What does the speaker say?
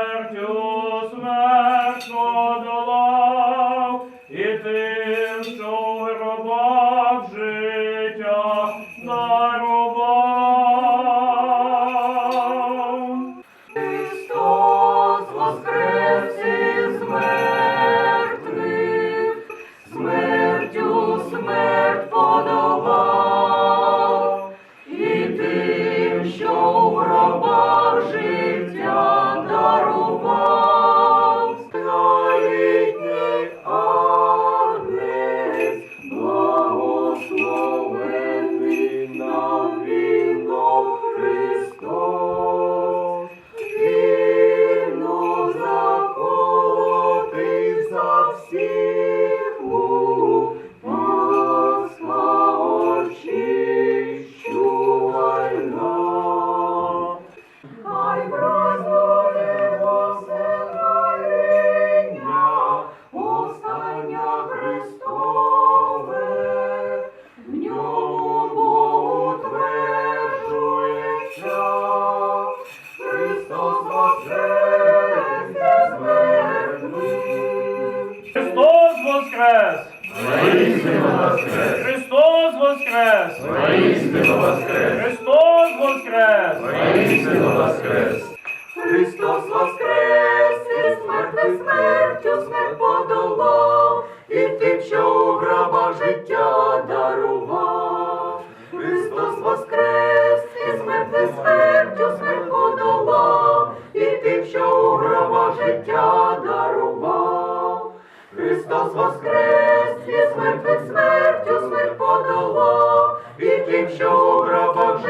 смертю смерть подолав, і тим, що в гробах життя. você. Христос воскрес! Христос воскрес! Христос воскрес! Христос воскрес із мертвих смертю смерть подолав, і тим, що у гробах життя дарував. Христос воскрес із мертвих смертю смерть подолав, і тим, що у гробах життя дарував. Христос воскрес що життя